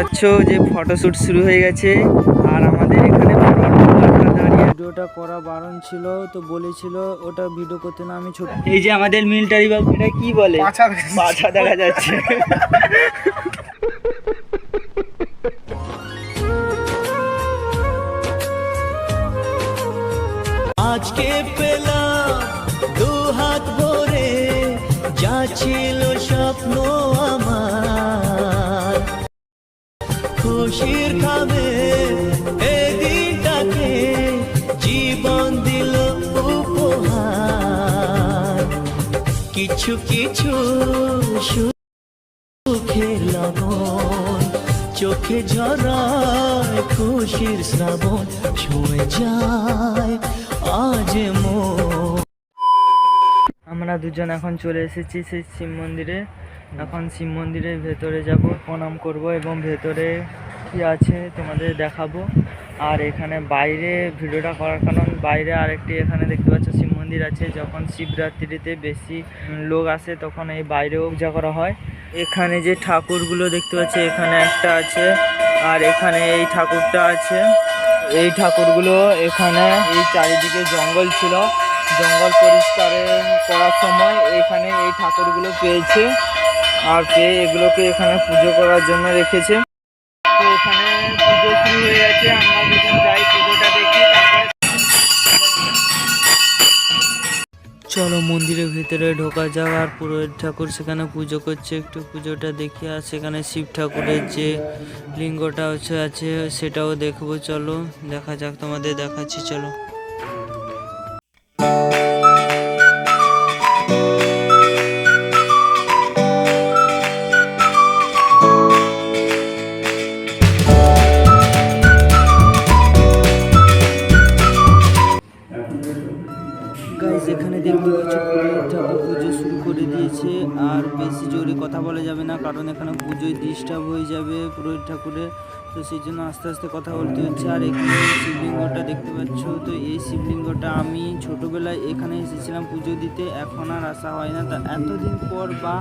পাচ্ছ যে ফটোশ্যুট শুরু হয়ে গেছে। আর আমাদের এখানে দাঁড়িয়ে। ভিডিওটা করা বারণ ছিল তো বলেছিল ওটা ভিডিও করতে না আমি ছোট এই যে আমাদের মিলিটারি বাবু এটা কি বলে? পাছা দেখা যাচ্ছে। আজকে পেলাম দু হাত ভরে যা ছিল স্বপ্ন খুশির খাবে এই জীবন দিল উপহার। কিছু কিছু সুখের লবণ, চোখে ঝরায় খুশির শ্রাবণ, ছুঁয়ে যায় আজ মন। আমরা দুজন এখন চলে এসেছি সেই শিব মন্দিরে। এখন শিব মন্দিরের ভেতরে যাব, প্রণাম করব এবং ভেতরে কি আছে তোমাদের দেখাবো। আর এখানে বাইরে ভিডিওটা করার কারণ বাইরে আরেকটি এখানে দেখতে পাচ্ছ শিব মন্দির আছে। যখন শিবরাত্রিতে বেশি লোক আসে তখন এই বাইরেও পূজা করা হয়। এখানে যে ঠাকুরগুলো দেখতে পাচ্ছি, এখানে একটা আছে আর এখানে এই ঠাকুরটা আছে। এই ঠাকুরগুলো এখানে এই চারিদিকে জঙ্গল ছিল। জঙ্গল পরিষ্কার করার সময় এখানে এই ঠাকুরগুলো পেয়েছে। আর পেয়ে এগুলোকে এখানে পুজো করার জন্য রেখেছে। চলো মন্দিরের ভিতরে ঢোকা যাক, আর পুরোহিত ঠাকুর সেখানে পুজো করছে, একটু পুজোটা দেখি, আর সেখানে শিব ঠাকুরের যে লিঙ্গটা আছে সেটাও দেখব, চলো দেখা যাক তোমাদের দেখাচ্ছি, চলো। দেখতে পাচ্ছ ঠাকুর পুজো শুরু করে দিয়েছে। আর বেশি জোরে কথা বলা যাবে না, কারণ এখানে পুজোয় ডিস্টার্ব হয়ে যাবে পুরোহিত ঠাকুরের। তো সেই জন্য আস্তে আস্তে কথা বলতে হচ্ছে। আর এখানে শিবলিঙ্গটা দেখতে পাচ্ছ, তো এই শিবলিঙ্গটা আমি ছোটোবেলায় এখানে এসেছিলাম পুজো দিতে। এখন আর আসা হয় না। তা এতদিন পর বা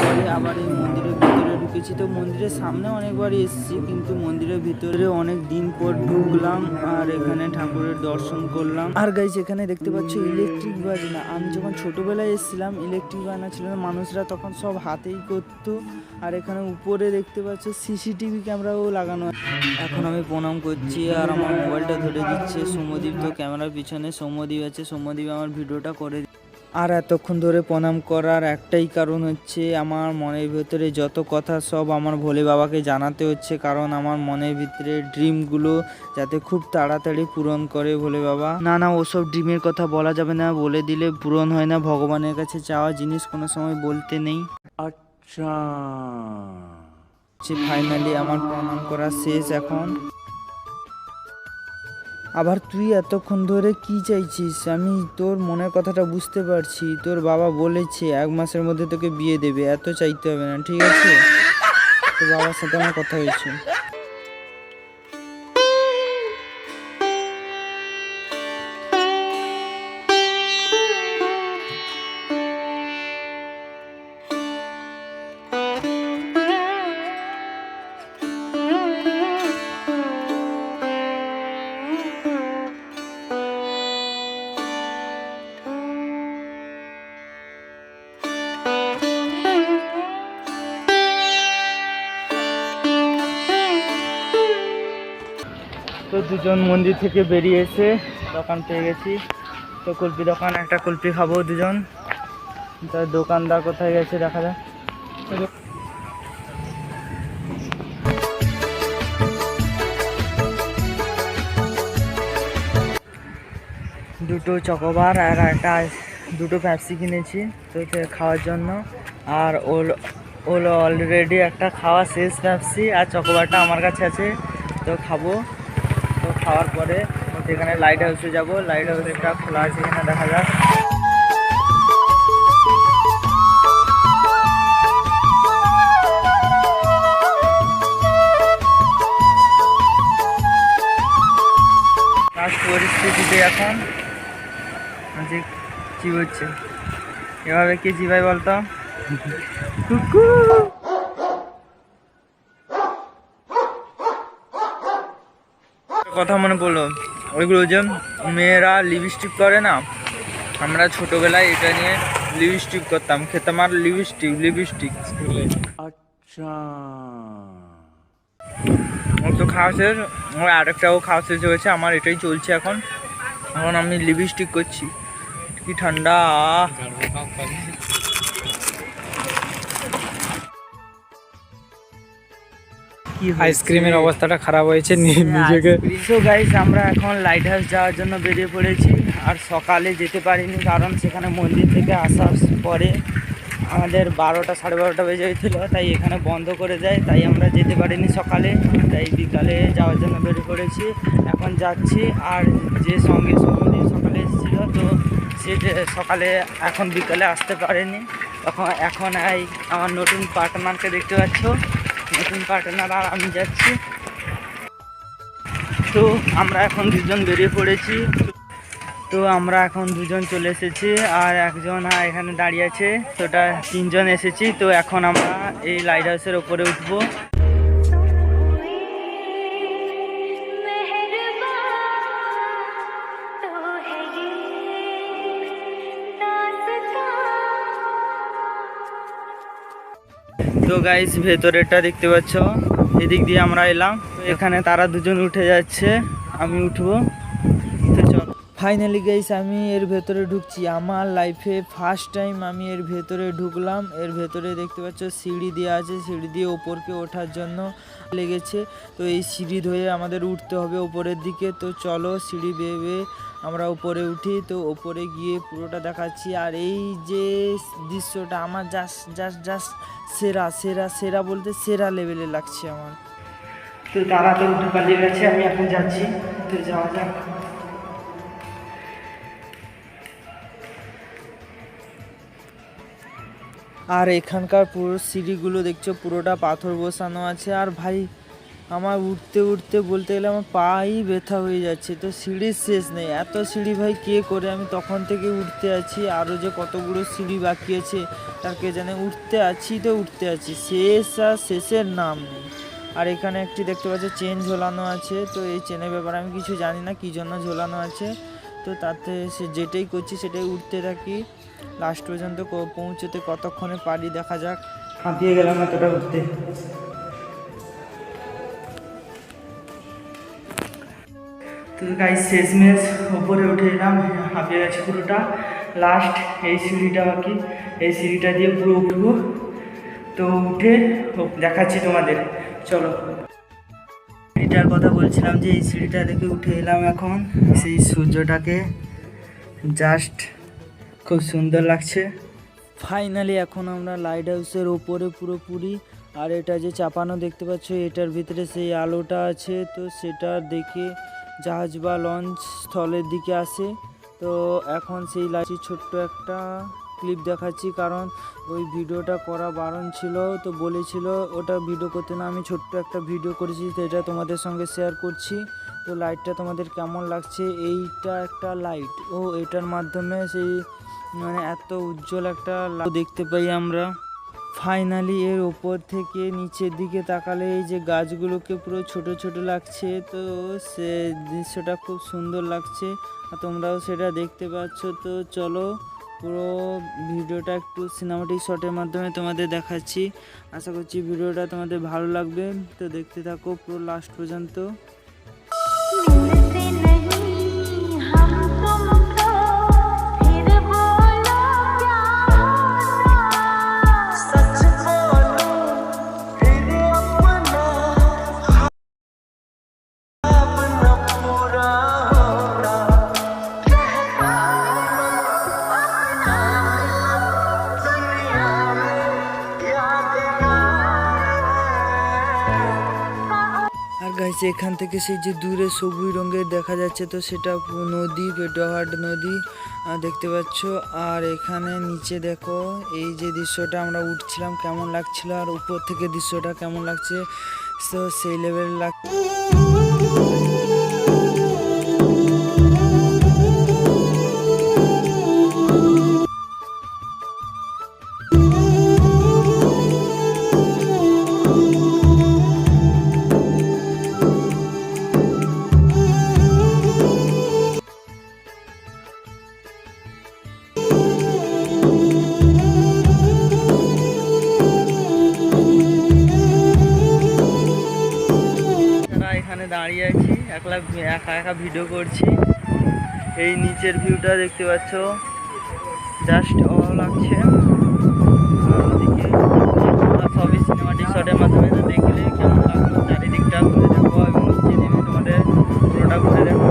পরে আবার এই মন্দিরের ভিতরে ঢুকেছি তো মন্দিরের সামনে অনেকবারই এসেছি, কিন্তু মন্দিরের ভিতরে অনেক দিন পর ঢুকলাম আর এখানে ঠাকুরের দর্শন করলাম। আর গাইজ এখানে দেখতে পাচ্ছ ইলেকট্রিক বাজনা। আমি যখন ছোটবেলায় এসেছিলাম ইলেকট্রিক বাজনা ছিল না, মানুষরা তখন সব হাতেই করতো। আর এখানে উপরে দেখতে পাচ্ছ সিসিটিভি ক্যামেরাও লাগানো। এখন আমি প্রণাম করছি আর আমার মোবাইলটা ধরে দিচ্ছে। সৌম্যদীপ তো ক্যামেরার পিছনে সৌম্যদীপ আছে। সৌম্যদীপ আমার ভিডিওটা করে আর এতক্ষণ ধরে প্রণাম করার একটাই কারণ হচ্ছে আমার মনের ভেতরে যত কথা সব আমার ভোলে বাবাকে জানাতে হচ্ছে কারণ আমার মনের ভিতরে ড্রিমগুলো যাতে খুব তাড়াতাড়ি পূরণ করে ভোলে বাবা। না না ওসব ড্রিমের কথা বলা যাবে না বলে দিলে পূরণ হয় না ভগবানের কাছে চাওয়া জিনিস কোনো সময় বলতে নেই। আচ্ছা। ফাইনালি আমার প্রণাম করা শেষ এখন। আবার তুই এতক্ষণ ধরে কি চাইছিস? আমি তোর মনের কথাটা বুঝতে পারছি। তোর বাবা বলেছে, এক মাসের মধ্যে তোকে বিয়ে দেবে। এত চাইতে হবে না, ঠিক আছে? তোর বাবার সাথে আমার কথা হয়েছে। দুজন মন্দির থেকে বেরিয়ে এসে দোকান পেয়ে গেছি। তো কুলপি দোকান, একটা কুলপি খাব দুজন। তা দোকানদার কোথায় গেছে দেখা যাক। দুটো চকোবার আর একটা দুটো প্যাপসি কিনেছি, তো খাওয়ার জন্য। আর ওল ওল অলরেডি একটা খাওয়া শেষ প্যাপসি আর চকোবারটা আমার কাছে আছে, তো খাব। খাওয়ার পরে সেখানে লাইট হাউসে যাব। লাইট হাউসটা খোলা আছে কিনা দেখা যাক। পরিস্থিতিতে এখন যে কি হচ্ছে? এভাবে কে জিভাই বলতো? কুকু কথা মনে পড়ল। ওইগুলো যে মেয়েরা লিপস্টিক করে না? আমরা ছোটবেলায় এটা নিয়ে লিপস্টিক করতাম। খেতাম আর লিপস্টিক লিপস্টিক ওর তো খাওয়া শেষ ওর আরেকটাও খাওয়া শেষ হয়েছে আমার এটাই চলছে এখন। এখন আমি লিপস্টিক করছি। কি ঠান্ডা। আইসক্রিমের অবস্থাটা খারাপ হয়েছে নি- নিজেকে। সো গাইস আমরা এখন লাইট হাউস যাওয়ার জন্য বেরিয়ে পড়েছি। আর সকালে যেতে পারিনি কারণ সেখানে মন্দির থেকে আসার পরে আমাদের বারোটা সাড়ে বারোটা বেজে গেছিল তাই এখানে বন্ধ করে দেয় তাই আমরা যেতে পারিনি সকালে তাই বিকালে যাওয়ার জন্য বেরিয়ে পড়েছি। এখন যাচ্ছি আর যে সঙ্গে সঙ্গে সকালে এসেছিল তো সে যে সকালে এখন বিকালে আসতে পারেনি। তখন এখন এই আমার নতুন পার্টনারকে দেখতে পাচ্ছ। নতুন পার্টনার আর আমি যাচ্ছি। তো আমরা এখন দুজন বেরিয়ে পড়েছি। তো আমরা এখন দুজন চলে এসেছি আর একজন এখানে দাঁড়িয়ে আছে। তো তিনজন এসেছি। তো এখন আমরা এই লাইট হাউসের ওপরে উঠবো। তো গাইস ভেতরেরটা দেখতে পাচ্ছ। এদিক দিয়ে আমরা এলাম। এখানে তারা দুজন উঠে যাচ্ছে। আমি উঠবো। ফাইনালি গাইস আমি এর ভেতরে ঢুকছি। আমার লাইফে ফার্স্ট টাইম আমি এর ভেতরে ঢুকলাম। এর ভেতরে দেখতে পাচ্ছ, সিঁড়ি দেওয়া আছে। সিঁড়ি দিয়ে ওপরকে ওঠার জন্য লেগেছে। তো এই সিঁড়ি ধরে আমাদের উঠতে হবে ওপরের দিকে। তো চলো সিঁড়ি বেয়ে বেয়ে আমরা উপরে উঠি। তো ওপরে গিয়ে পুরোটা দেখাচ্ছি। আর এই যে দৃশ্যটা আমার জাস্ট জাস্ট জাস্ট সেরা সেরা সেরা বলতে সেরা লেভেলে লাগছে আমার। তো তারা তো পালিয়ে গেছে, আমি এখন যাচ্ছি। তো যাওয়া যাক। আর এখানকার পুরো সিঁড়িগুলো দেখছ, পুরোটা পাথর বসানো আছে। আর ভাই, আমার উঠতে উঠতে বলতে গেলে আমার পাই ব্যথা হয়ে যাচ্ছে। তো সিঁড়ির শেষ নেই। এত সিঁড়ি ভাই কে করে? আমি তখন থেকে উঠতে আছি। আরও যে কতগুলো সিঁড়ি বাকি আছে, তার কে জানে? উঠতে আছি তো উঠতে আছি। শেষ আর শেষের নাম নেই। আর এখানে একটি দেখতে পাচ্ছি, চেন ঝোলানো আছে। তো এই চেনের ব্যাপারে আমি কিছু জানি না, কী জন্য ঝোলানো আছে। তো তাতে সে যেটাই করছি, সেটাই উঠতে থাকি। লাস্ট পর্যন্ত ক- পৌঁছতে কতক্ষণে পারি দেখা যাক? হাঁপিয়ে গেলাম এতটা উঠতে। তো গাই শেষমেশ ওপরে উঠে এলাম, হাঁপিয়ে গেছে পুরোটা। লাস্ট এই সিঁড়িটা বাকি। এই সিঁড়িটা দিয়ে পুরো উঠবো। তো উঠে দেখাচ্ছি তোমাদের। চলো। সিঁড়িটার কথা বলছিলাম যে, এই সিঁড়িটা দেখে উঠে এলাম এখন। সেই সূর্যটাকে জাস্ট খুব সুন্দর লাগছে। ফাইনালি এখন আমরা লাইট হাউসের ওপরে পুরোপুরি। আর এটা যে চাপানো দেখতে পাচ্ছ, এটার ভিতরে সেই আলোটা আছে। তো সেটা দেখে জাহাজ বা লঞ্চ স্থলের দিকে আসে। তো এখন সেই লাইটটি ছোট্ট একটা ক্লিপ দেখাচ্ছি, কারণ ওই ভিডিওটা করা বারণ ছিল। তো বলেছিল, ওটা ভিডিও করতে না, আমি ছোট্ট একটা ভিডিও করেছি, তো এটা তোমাদের সঙ্গে শেয়ার করছি। তো লাইটটা তোমাদের কেমন লাগছে? এইটা একটা লাইট ও, এটার মাধ্যমে সেই মানে এত উজ্জ্বল একটা দেখতে পাই আমরা। ফাইনালি এর ওপর থেকে নিচের দিকে তাকালে এই যে গাছগুলোকে পুরো ছোট ছোট লাগছে, তো সে দৃশ্যটা খুব সুন্দর লাগছে। আর তোমরাও সেটা দেখতে পাচ্ছ, তো চলো পুরো ভিডিওটা একটু সিনেমাটিক শটের মাধ্যমে তোমাদের দেখাচ্ছি। আশা করছি ভিডিওটা তোমাদের ভালো লাগবে, তো দেখতে থাকো পুরো লাস্ট পর্যন্ত। আর এখান থেকে সেই যে দূরে সবুজ রঙের দেখা যাচ্ছে, তো সেটা নদী ডহাট নদী দেখতে পাচ্ছ। আর এখানে নিচে দেখো, এই যে দৃশ্যটা আমরা উঠছিলাম, কেমন লাগছিল? আর উপর থেকে দৃশ্যটা কেমন লাগছে? তো সেই লেভেল লাগ একলা একা একা ভিডিও করছি। এই নিচের ভিউটা দেখতে পাচ্ছ। জাস্ট অল লাগছে। সবই সিনেমাটিক শটের মাধ্যমে দেখলে কেমন লাগল। চারিদিকটা ঘুরে দেখো এবং নিচে নেমে তোমাদের পুরোটা ঘুরে দেখো।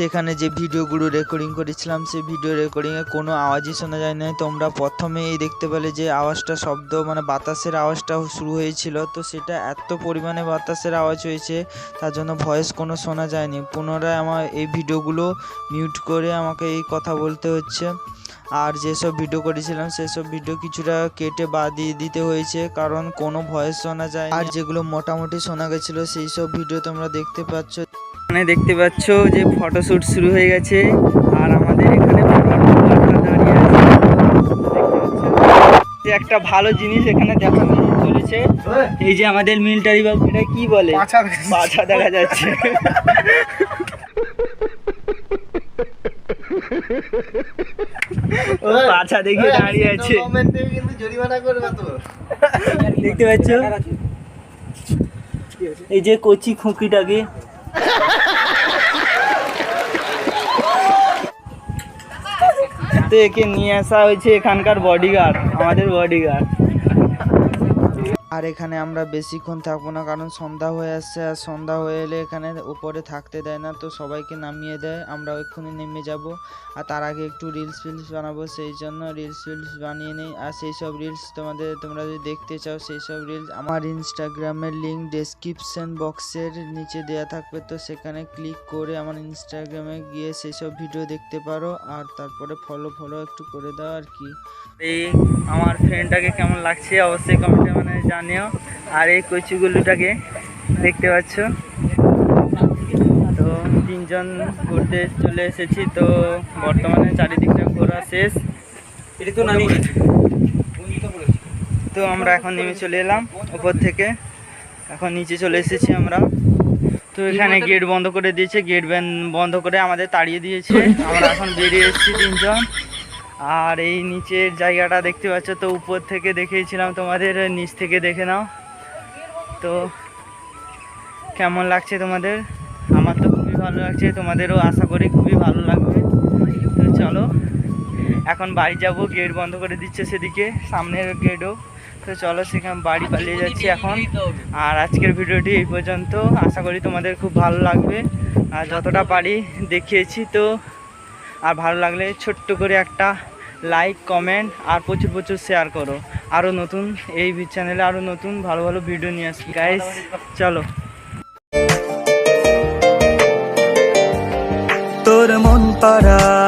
সেখানে যে ভিডিওগুলো রেকর্ডিং করেছিলাম, সেই ভিডিও রেকর্ডিংয়ে কোনো আওয়াজই শোনা যায় না তোমরা প্রথমেই দেখতে পেলে যে আওয়াজটা শব্দ মানে বাতাসের আওয়াজটা শুরু হয়েছিল। তো সেটা এত পরিমাণে বাতাসের আওয়াজ হয়েছে, তার জন্য ভয়েস কোনো শোনা যায়নি। পুনরায় আমার এই ভিডিওগুলো মিউট করে আমাকে এই কথা বলতে হচ্ছে। আর যেসব ভিডিও করেছিলাম, সেসব ভিডিও কিছুটা কেটে বাদ দিয়ে দিতে হয়েছে, কারণ কোনো ভয়েস শোনা যায় আর যেগুলো মোটামুটি শোনা গেছিল সেই সব ভিডিও তোমরা দেখতে পাচ্ছ। এখানে দেখতে পাচ্ছ যে ফটোশ্যুট শুরু হয়ে গেছে আর আমাদের এখানে দাঁড়িয়ে আছে। একটা ভালো জিনিস এখানে দেখানো চলেছে। এই যে আমাদের মিলিটারি বাবু এটা কি বলে? বাছা দেখা যাচ্ছে। দেখে দাঁড়িয়ে আছে। দেখতে পাচ্ছ? এই যে কচি খুঁকিটাকে। তো একে নিয়ে আসা হয়েছে এখানকার বডিগার্ড আমাদের বডিগার্ড আর এখানে আমরা বেশিক্ষণ থাকব না, কারণ সন্ধ্যা হয়ে আসছে আর সন্ধ্যা হয়ে এলে এখানে উপরে থাকতে দেয় না, তো সবাইকে নামিয়ে দেয়। আমরা এক্ষুনি নেমে যাব আর তার আগে একটু রিলস ফিলস বানাবো, সেই জন্য রিলস ফিলস বানিয়ে নিই। আর সেই সব রিলস তোমাদের, তোমরা যদি দেখতে চাও, সেই সব রিলস আমার ইনস্টাগ্রামের লিঙ্ক ডেসক্রিপশন বক্সের নিচে দেওয়া থাকবে, তো সেখানে ক্লিক করে আমার ইনস্টাগ্রামে গিয়ে সেই সব ভিডিও দেখতে পারো। আর তারপরে ফলো ফলো একটু করে দাও আর কি। এই আমার ফ্রেন্ডটাকে কেমন লাগছে অবশ্যই কমেন্টে মানে জানিও আর এই কচুগুলোটাকে দেখতে পাচ্ছ। তো তিনজন ঘুরতে চলে এসেছি তো বর্তমানে চারিদিকটা ঘোরা শেষ। তো আমরা এখন নেমে চলে এলাম উপর থেকে। এখন নিচে চলে এসেছি আমরা। তো এখানে গেট বন্ধ করে দিয়েছে গেট বন্ধ করে আমাদের তাড়িয়ে দিয়েছে। আমরা এখন বেরিয়ে এসেছি তিনজন। আর এই নিচের জায়গাটা দেখতে পাচ্ছ তো উপর থেকে দেখিয়েছিলাম তোমাদের নিচ থেকে দেখে নাও। তো কেমন লাগছে তোমাদের? আমার তো খুবই ভালো লাগছে তোমাদেরও আশা করি খুবই ভালো লাগবে। তো চলো এখন বাড়ি যাব গেট বন্ধ করে দিচ্ছে সেদিকে সামনের গেটও। তো চলো সেখানে বাড়ি পালিয়ে যাচ্ছি এখন। আর আজকের ভিডিওটি এই পর্যন্ত আশা করি তোমাদের খুব ভালো লাগবে। আর যতটা পারি দেখিয়েছি তো আর ভালো লাগলে ছোট্ট করে একটা লাইক কমেন্ট আর প্রচুর প্রচুর শেয়ার করো। আরও নতুন, এই চ্যানেলে আরও নতুন ভালো ভালো ভিডিও নিয়ে আসি গাইস চলো। তোর মন পাড়ায়